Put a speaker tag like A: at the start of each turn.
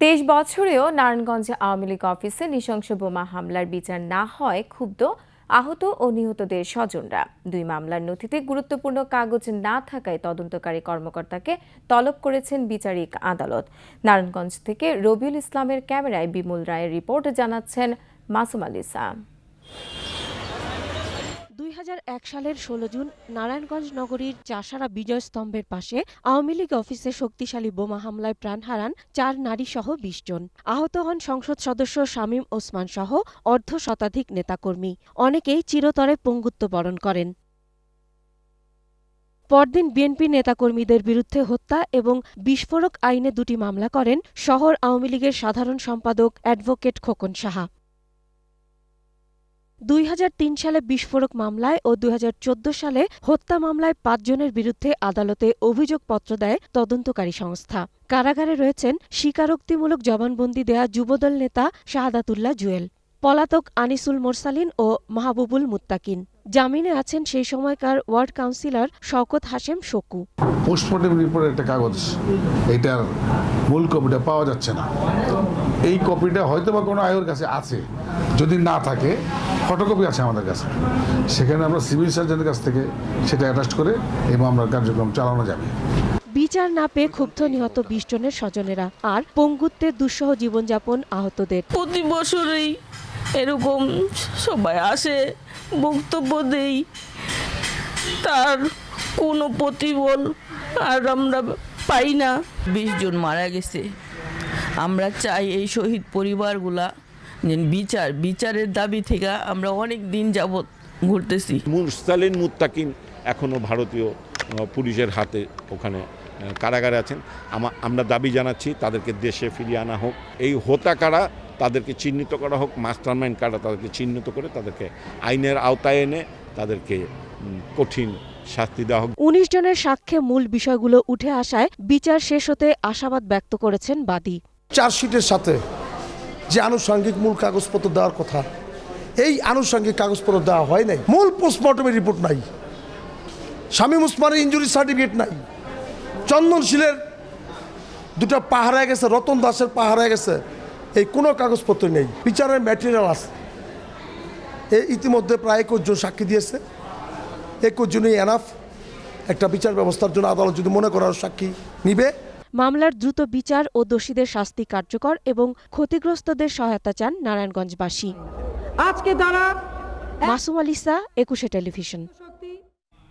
A: তেইশ বছরেও নারায়ণগঞ্জে আওয়ামী লীগ অফিসে নৃশংস বোমা হামলার বিচার না হয়, ক্ষুব্ধ আহত ও নিহতদের স্বজনরা। দুই মামলার নথিতে গুরুত্বপূর্ণ কাগজ না থাকায় তদন্তকারী কর্মকর্তাকে তলব করেছেন বিচারিক আদালত। নারায়ণগঞ্জ থেকে রবিউল ইসলামের ক্যামেরায় বিমুল রায়ের রিপোর্ট জানাচ্ছেন মাসুম আলিসা
B: সালের ষোলো জুন নারায়ণগঞ্জ নগরীর চাষারা বিজয় স্তম্ভের পাশে আওয়ামী লীগ অফিসে শক্তিশালী বোমা হামলায় প্রাণ হারান চার নারী সহ বিশ জন। আহত হন সংসদ সদস্য শামীম ওসমান সহ অর্ধ শতাধিক নেতাকর্মী। অনেকেই চিরতরে পঙ্গুত্ব বরণ করেন। পরদিন বিএনপি নেতাকর্মীদের বিরুদ্ধে হত্যা এবং বিস্ফোরক আইনে দুটি মামলা করেন শহর আওয়ামী লীগের সাধারণ সম্পাদক অ্যাডভোকেট খোকন সাহা। দুই হাজার তিন সালে বিস্ফোরক মামলায় ও দুই হাজার চোদ্দ সালে হত্যা মামলায় পাঁচজনের বিরুদ্ধে আদালতে অভিযোগপত্র দেয় তদন্তকারী সংস্থা। কারাগারে রয়েছেন স্বীকারোক্তিমূলক জবানবন্দি দেয়া যুবদল নেতা শাহাদাতুল্লাহ জুয়েল। পলাতক আনিসুল মোরসালিন ও মাহবুবুল মুত্তাকিন। জামিনে আছেন সেই সময়কার ward councillor Shawkat Hashem Shoku.
C: Postmortem রিপোর্টের একটা কাগজ। এইটার মূল কপিটা পাওয়া যাচ্ছে না। এই কপিটা হয়তো বা কোনো আয়ের কাছে আছে। যদি না থাকে ফটোকপি আছে আমাদের কাছে। সেখানে আমরা সিভিল সার্জনের কাছ থেকে সেটা অ্যাটাচ করে এই মামলার কার্যক্রম চালানো যাবে।
B: বিচার না পেয়ে ক্ষুব্ধ নিহত বিশ জনের স্বজনেরা। আর পঙ্গুত্বের দুঃসহ জীবনযাপন আহতদের।
D: প্রতি বছরেই এরকম সবাই আসে বক্তব্য দেই। তার কোনো প্রতিবল আর আমরা পাই না। বিশ জন মারা গেছে। আমরা চাই এই শহীদ পরিবারগুলা যে বিচার বিচারের দাবি থেকে আমরা অনেক দিন যাবৎ ঘুরতেছি।
E: মুরসালিন মুত্তাকিন এখনও ভারতীয় পুলিশের হাতে ওখানে কারাগারে আছেন। আমরা দাবি জানাচ্ছি তাদেরকে দেশে ফিরিয়ে আনা হোক। এই হোতা কারা তাদেরকে চিহ্নিত করা হোক মাস্টার মাইন্ড কারা তাদেরকে চিহ্নিত করে তাদেরকে আইনের আওতায় এনে তাদেরকে কঠিন শাস্তি দেওয়া হোক।
B: উনিশ জনের সাক্ষ্যে মূল বিষয়গুলো উঠে আসায় বিচার শেষ হতে আশাবাদ ব্যক্ত করেছেন বাদী।
F: চার্জশিটের সাথে যে আনুষঙ্গিক মূল কাগজপত্র দেওয়ার কথা এই আনুষঙ্গিক কাগজপত্র দেওয়া হয় নাই। মূল পোস্টমর্টমের রিপোর্ট নাই। শামীম উসমানের ইঞ্জুরি সার্টিফিকেট নাই। চন্দনশীলের দুটা পাহারা গেছে রতন দাসের পাহারা গেছে। এই কোনো কাগজপত্র নেই। বিচারের ম্যাটেরিয়াল আছে। এই ইতিমধ্যে প্রায় একুশ জন সাক্ষী দিয়েছে। একুশ জনই এনাফ একটা বিচার ব্যবস্থার জন্য আদালত যদি মনে করার সাক্ষী নিবে।
B: মামলার দ্রুত বিচার ও দোষীদের শাস্তি কার্যকর এবং ক্ষতিগ্রস্তদের সহায়তা চান নারায়ণগঞ্জবাসী।
G: আজকে তারা
B: মাসুম আলিসা একুশে টেলিভিশন।